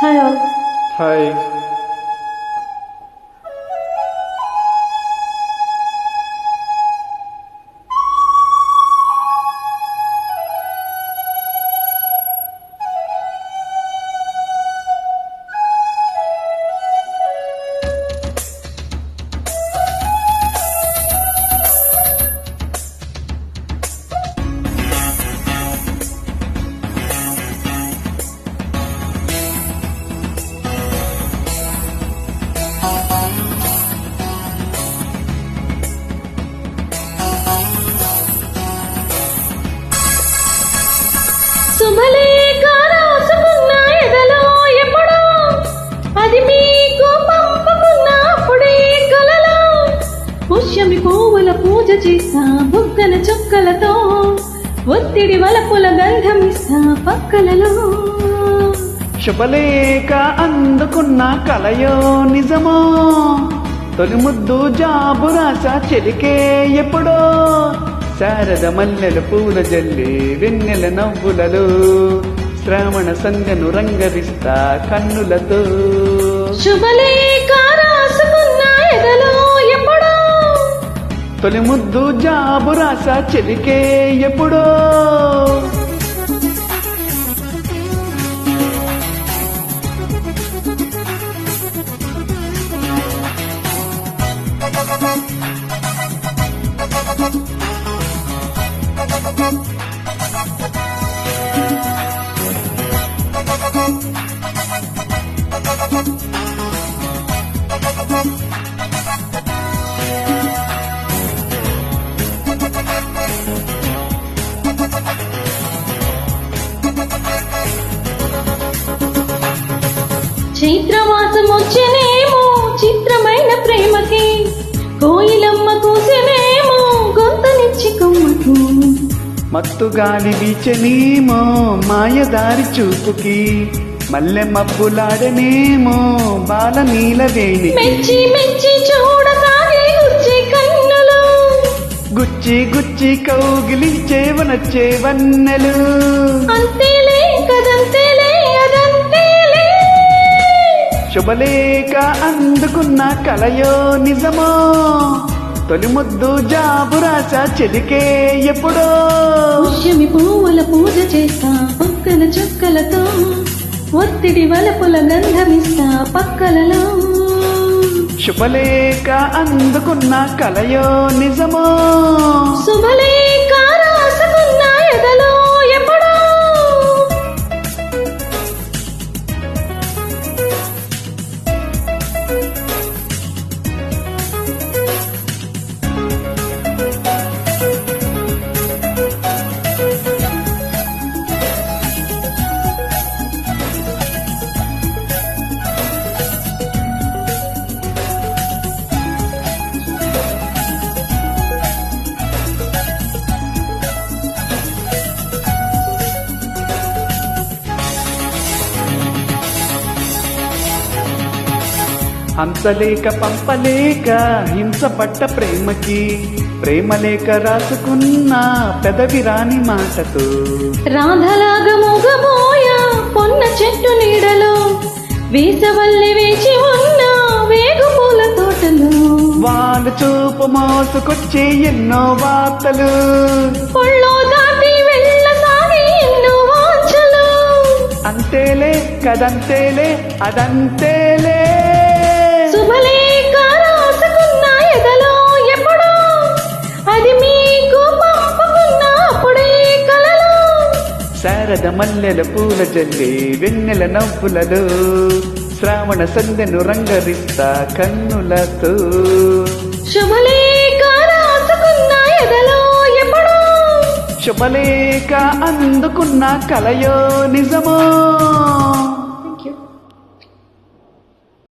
Hi. Hi. శుభలేఖ రాసుకున్న ఎదలో ఎప్పుడో? అది మీకు పంపుకున్న అప్పుడే కలలో. పుష్యమి పువ్వుల పూజ చేసా బుగ్గన చుక్కలతో. ఒత్తిడి వలపుల గంధం ఇస్తా పక్కలలో. శుభలేఖ అందుకున్న కలయో నిజమో? తొలి ముద్దు జాబు రాస చెలికే ఎప్పుడో? శారద మల్లెల పూల జల్లి వెన్నెల నవ్వులలో శ్రావణ సంగను రంగరిస్తా కన్నులతో. శుభలేఖ రాసుకున్న ఎదలో ఎప్పుడో? తొలి ముద్దు జాబు రాస చెలికే ఎప్పుడో? చైత్రమాసం వచ్చేనేమో చిత్రమైన ప్రేమకి. కోయిలమ్మ కూసెనేమో గొంతనిచ్చి కొమ్మకి. మత్తు గాలి వీచనేమో మాయదారి చూపుకి. మల్లె మబ్బులాడనేమో బాల నీలవేణికి. మెచ్చి మెచ్చి చూడసాగే గుచ్చి కన్నులు. గుచ్చి గుచ్చి కౌగిలించే వనచ్చే వన్నెలు. అంతేలే శుభలేఖ అందుకున్న కలయో నిజమో? తొలి ముద్దు జాబు రాస చెలికే ఎప్పుడో? పుష్యమి పువ్వుల పూజ చేస్తా పక్కన చుక్కలతో. ఒత్తిడి వలపుల గంధమిస్తా పక్కలలో. శుభలేఖ అందుకున్న కలయో నిజమో? శుభలేఖ హంసలేక పంపలేక హింస పట్ట ప్రేమకి ప్రేమలేక రాసుకున్న పెదవి రాని మాటతో. రాధలాగా మూగబోయా పొన్న చెట్టు నీడలో వేసవల్లి వేచి ఉన్న వేగు పూల తోటలో. వాళ్ళు చూపు మోసుకొచ్చే ఎన్నో వార్తలు. అంతేలే కదంతేలే అదంతేలే. శుభలేఖ రాసుకున్న ఎదలో ఎప్పుడో? అది మీకు పంపుకున్న అప్పుడే కలలో. శారద మల్లెల పూల జల్లి వెన్నెల నవ్వులలో. శ్రావణ సందెను రంగరిస్తా కన్నులతో. శుభలేఖ రాసుకున్న ఎదలో ఎప్పుడో? శుభలేఖ అందుకున్న కలయో నిజమో.